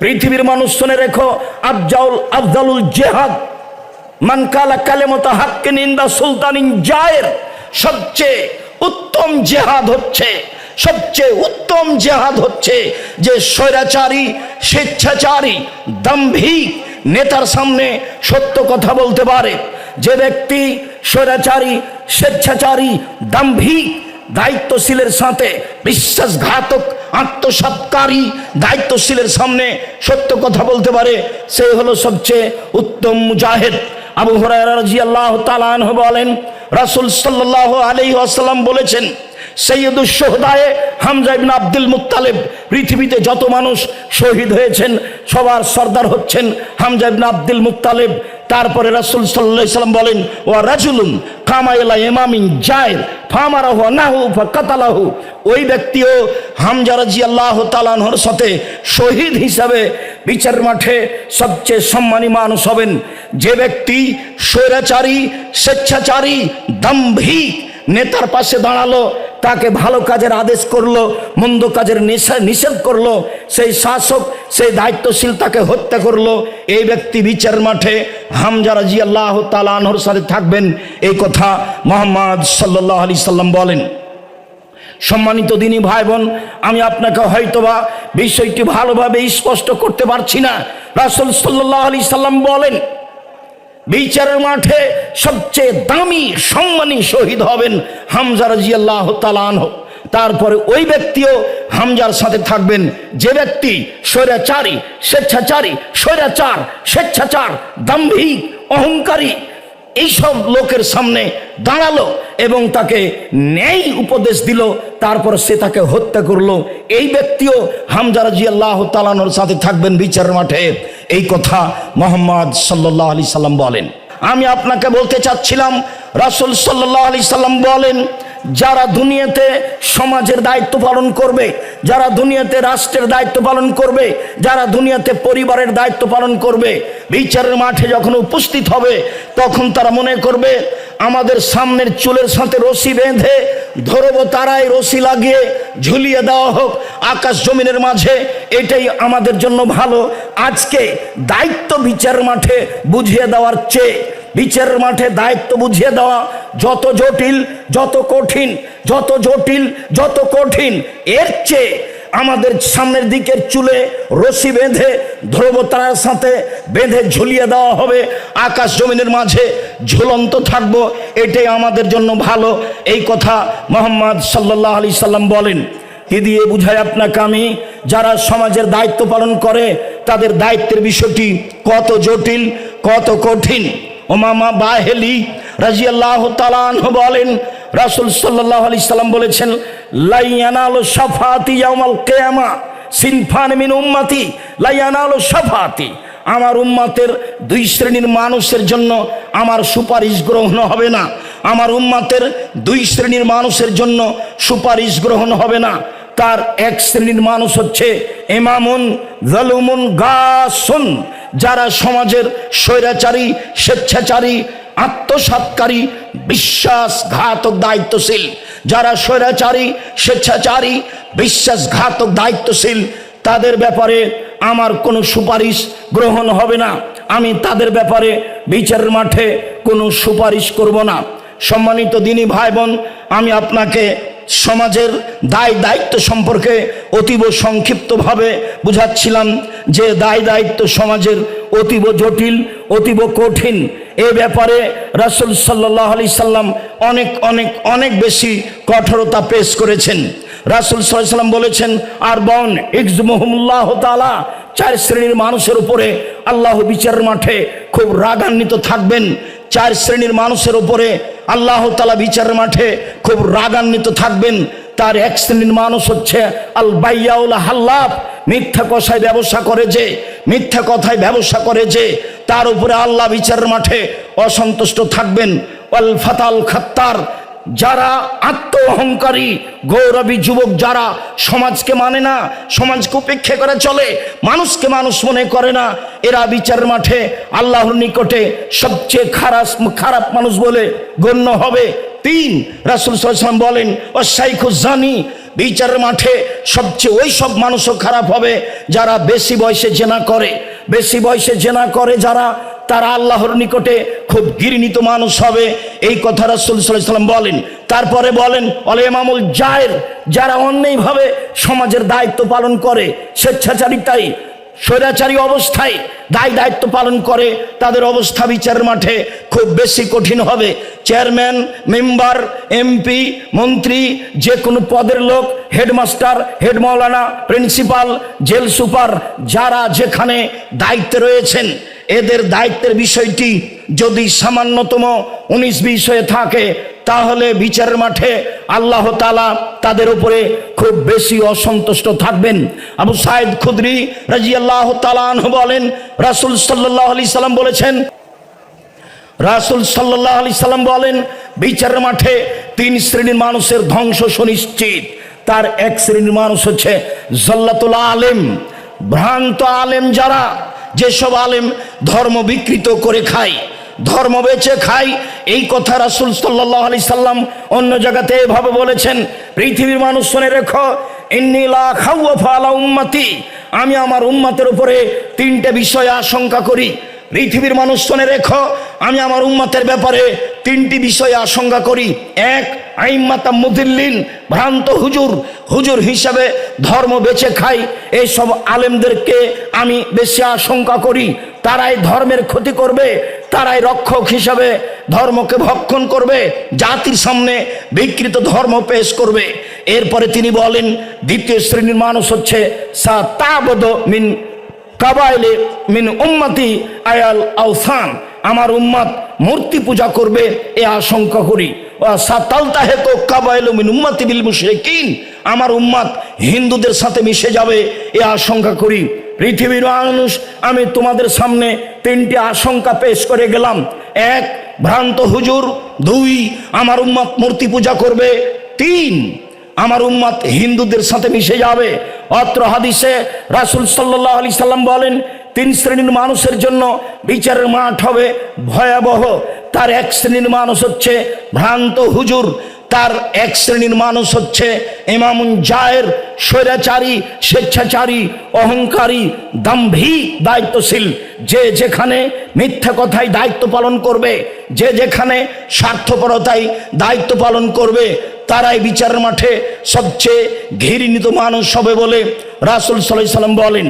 পৃথিবীর মানুষ শুনে রেখো, আফজাউল আফজালুল জেহাদ মানকালা কালেমত হাক্কে নিন্দা সুলতানিন জায়ের, সবচেয়ে উত্তম জেহাদ হচ্ছে, সবচেয়ে উত্তম জেহাদ হচ্ছে যে স্বৈরাচারী, স্বেচ্ছাচারী, দাম্ভিক নেতার সামনে সত্য কথা বলতে পারে। যে ব্যক্তি স্বৈরাচারী, স্বেচ্ছাচারী, দাম্ভিক দায়িত্বশীলের সাথে বিশ্বাসঘাতক, আত্মসৎকারী দায়িত্বশীলের সামনে সত্য কথা বলতে পারে, সে হলো সবচেয়ে উত্তম মুজাহিদ। আবু হরাজি আল্লাহ তালান বলেন, রাসুল সাল্লাহ আলি আসাল্লাম বলেছেন সৈয়দুল সোহদায়ে হামজা ইবনে আব্দুল মুত্তালেব, পৃথিবীতে যত মানুষ শহীদ হয়েছেন, সবার সর্দার হচ্ছেন হামজা ইবনে আব্দুল মুত্তালেব। তারপরে রাসুল সাল্লাহ সাল্লাম বলেন ও রাজুলুন কামাইলা ইমামিন জায়ের। ফামারাহু নাহু ফাকাতালাহু। ওই ব্যক্তিও হামজা রাজি আল্লাহ তালানহর সাথে শহীদ হিসাবে বিচার মাঠে সবচেয়ে সম্মানী মানুষ হবেন। যে ব্যক্তি স্বৈরাচারী, স্বেচ্ছাচারী, দাম্ভিক নেতার পাশে দাঁড়াল, তাকে ভালো কাজের আদেশ করল, মন্দ কাজের নিষে- নিষেধ করল, সেই শাসক সেই দায়িত্বশীল তাকে হত্যা করল। এই ব্যক্তি বিচার মাঠে হামজারা জি আল্লাহ সাথে থাকবেন। এই কথা মোহাম্মদ সাল্লাহ আলি সাল্লাম বলেন। সম্মানিত দিনী ভাই বোন আমি আপনাকে হয়তোবা বিষয়টি ভালোভাবে স্পষ্ট করতে পারছি না। রাসুল সাল্লাহ আলি সাল্লাম বলেন, বিচারের মাঠে সবচেয়ে দামি সম্মানী শহীদ হবেন হামজা রাজি তালান তারপরে ওই ব্যক্তিও হামজার সাথে থাকবেন। যে ব্যক্তি স্বৈরাচারী, স্বেচ্ছাচারী, স্বৈরাচার, স্বেচ্ছাচার, দাম্ভিক, অহংকারী, এইসব লোকের সামনে দাঁড়াল এবং তাকে ন্যায় উপদেশ দিল। তারপর সে তাকে হত্যা করল। এই ব্যক্তিও হামজা রাজি আল্লাহ তালানোর সাথে থাকবেন বিচার মাঠে। এই কথা মোহাম্মদ সাল্লাহ আলি সাল্লাম বলেন। আমি আপনাকে বলতে চাচ্ছিলাম, রাসুল সাল্লাহ আলি সাল্লাম বলেন যারা দুনিয়াতে সমাজের দায়িত্ব পালন করবে, যারা দুনিয়াতে রাষ্ট্রের দায়িত্ব পালন করবে, যারা দুনিয়াতে পরিবারের দায়িত্ব পালন করবে, বিচারের মাঠে যখন উপস্থিত হবে, তখন তারা মনে করবে, আমাদের সামনের চুলের সাথে রশি বেঁধে ধরবো তারাই রশি লাগিয়ে ঝুলিয়ে দেওয়া হোক, আকাশ জমিনের মাঝে এটাই আমাদের জন্য ভালো। আজকে দায়িত্ব বিচার মাঠে বুঝিয়ে দেওয়ার চেয়ে বিচারের মাঠে দায়িত্ব বুঝিয়ে দেওয়া যত জটিল, যত কঠিন, যত জটিল, যত কঠিন, এর চেয়ে আমাদের সামনের দিকের চুলে রশি বেঁধে ধ্রুবতারার সাথে বেঁধে ঝুলিয়ে দেওয়া হবে। আকাশ জমিনের মাঝে ঝুলন্ত থাকব, এটাই আমাদের জন্য ভালো। এই কথা মোহাম্মদ সাল্লাহ আলি সাল্লাম বলেন। কি দিয়ে বুঝায় আপনাকে আমি? যারা সমাজের দায়িত্ব পালন করে, তাদের দায়িত্বের বিষয়টি কত জটিল, কত কঠিন। ওমামা বাহেলি রাজিয়াল্লাহ তালান বলেন, রাসুল সাল্লাহ আলি সাল্লাম বলেছেন, লাইয়ানালো সাফাতি ইয়ামাল কেয়ামা, সিনফান মিন উম্মাতি, লাইয়ানালো সাফাতি আমার উম্মাতের দুই শ্রেণির মানুষের জন্য আমার সুপারিশ গ্রহণ হবে না। আমার উম্মাতের দুই শ্রেণির মানুষের জন্য সুপারিশ গ্রহণ হবে না। তার এক শ্রেণির মানুষ হচ্ছে এমামুন জালুমুন, গাসুন। যারা সমাজের স্বৈরাচারী, স্বেচ্ছাচারী, আত্মসাৎকারী, বিশ্বাসঘাতক দায়িত্বশীল, যারা স্বৈরাচারী, স্বেচ্ছাচারী, বিশ্বাসঘাতক দায়িত্বশীল, তাদের ব্যাপারে আমার কোনো সুপারিশ গ্রহণ হবে না। আমি তাদের ব্যাপারে বিচারের মাঠে কোনো সুপারিশ করব না। সম্মানিত দিনী ভাই বোন আমি আপনাকে সমাজের দায় দায়িত্ব সম্পর্কে অতীব সংক্ষিপ্তভাবে বুঝাচ্ছিলাম যে দায় দায়িত্ব সমাজের অতীব জটিল, অতীব কঠিন। এ ব্যাপারে রাসুল সাল্লাহ আলি সাল্লাম অনেক অনেক অনেক বেশি কঠোরতা পেশ করেছেন। রাসুল সাল্লাম বলেছেন, আর বন ইকজ মোহাম্মল্লাহ তালা চার শ্রেণির মানুষের উপরে আল্লাহ বিচার মাঠে খুব রাগান্বিত থাকবেন। চার শ্রেণির মানুষের ওপরে আল্লাহ তালা বিচার মাঠে খুব রাগান্বিত থাকবেন। তার এক শ্রেণির মানুষ হচ্ছে আল বাইয়াউল হাল্লাফ। মিথ্যা কথায় ব্যবসা করে যে, মিথ্যা কথায় ব্যবসা করে যে, তার উপরে আল্লাহ বিচার মাঠে অসন্তুষ্ট থাকবেন। অল ফাতাল খাত্তার। যারা আত্ম অহংকারী গৌরবী যুবক যারা সমাজকে মানে না, সমাজকে উপেক্ষা করে চলে, মানুষকে মানুষ মনে করে না, এরা বিচার মাঠে, আল্লাহর নিকটে সবচেয়ে খারাপ খারাপ মানুষ বলে গণ্য হবে। তিন, রাসুল সাল্লাম বলেন ও শাইখুজানি বিচারের মাঠে সবচেয়ে ওই সব মানুষও খারাপ হবে যারা বেশি বয়সে জেনা করে। বেশি বয়সে জেনা করে যারা তারা আল্লাহর নিকটে খুব ঘৃণিত মানুষ হবে। এই কথা রাসুল বলেন। তারপরে বলেন, অলে মামুল জায়ের, যারা অন্যায়ভাবে সমাজের দায়িত্ব পালন করে স্বেচ্ছাচারিতাই স্বৈরাচারী অবস্থায় দায় দায়িত্ব পালন করে, তাদের অবস্থা বিচারের মাঠে খুব বেশি কঠিন হবে। চেয়ারম্যান, মেম্বার, এমপি, মন্ত্রী যে কোনো পদের লোক, হেডমাস্টার, হেড মৌলানা প্রিন্সিপাল, জেল সুপার, যারা যেখানে দায়িত্বে রয়েছেন এদের দায়িত্বের বিষয়টি যদি সামান্যতম উনিশ বিশ হয়ে থাকে, তাহলে বিচারের মাঠে আল্লাহ তালা তাদের উপরে খুব বেশি অসন্তুষ্ট থাকবেন। আবু সাইদ খুদরি রাজি আল্লাহ তালান বলেন, রাসুল সাল্লাহ আলি সাল্লাম বলেছেন, রাসুল সাল্লাহ আলি সাল্লাম বলেন, বিচারের মাঠে তিন শ্রেণির মানুষের ধ্বংস সুনিশ্চিত। তার এক শ্রেণির মানুষ হচ্ছে জল্লাতুল আলেম। ভ্রান্ত আলেম যারা যেসব আলেম ধর্ম বিকৃত করে খায়, ধর্ম বেচে খাই এই কথা রাসুল সাল্লাহ আলি সাল্লাম অন্য জায়গাতে এভাবে বলেছেন, পৃথিবীর মানুষ শুনে রেখো উম্মাতি, আমি আমার উম্মাতের উপরে তিনটে বিষয়ে আশঙ্কা করি পৃথিবীর মানুষ শুনে রেখো, আমি আমার উম্মাতের ব্যাপারে তিনটি বিষয় আশঙ্কা করি। এক, আইম্মাতা মুদিল্লিন, ভ্রান্ত হুজুর। হুজুর হিসাবে ধর্ম বেছে খাই, এইসব আলেমদেরকে আমি বেশি আশঙ্কা করি। তারাই ধর্মের ক্ষতি করবে, তারাই রক্ষক হিসাবে ধর্মকে ভক্ষণ করবে, জাতির সামনে বিকৃত ধর্ম পেশ করবে। এরপরে তিনি বলেন, দ্বিতীয় শ্রেণির মানুষ হচ্ছে সা তাবদ মিন কাবাইলে মিন উম্মতি আয়াল আউসান আমার উম্মাত মূর্তি পূজা করবে, এ আশঙ্কা করি। সাতালতাহে তো কাবাইল মিন উম্মতি বিল মুশরিকিন। আমার উম্মাত হিন্দুদের সাথে মিশে যাবে, এ আশঙ্কা করি। পৃথিবীর মানুষ, আমি তোমাদের সামনে তিনটি আশঙ্কা পেশ করে গেলাম। এক, ভ্রান্ত হুজুর। দুই, আমার উম্মাত মূর্তি পূজা করবে। তিন, আমার উম্মাত হিন্দুদের সাথে মিশে যাবে। অত্র হাদিসে রাসুল সাল্লাহ আলি সাল্লাম বলেন, তিন শ্রেণির মানুষের জন্য বিচারের মাঠ হবে ভয়াবহ। তার এক শ্রেণির মানুষ হচ্ছে ভ্রান্ত হুজুর। তার এক শ্রেণির মানুষ হচ্ছে ইমামুন জায়ের, স্বৈরাচারী, স্বেচ্ছাচারী, অহংকারী দাম্ভিক দায়িত্বশীল। যে যেখানে মিথ্যা কথায় দায়িত্ব পালন করবে যে যেখানে স্বার্থপরতায় দায়িত্ব পালন করবে, তারাই বিচারের মাঠে সবচেয়ে ঘৃণিত মানুষ হবে বলে রাসুল সাল্লাম বলেন।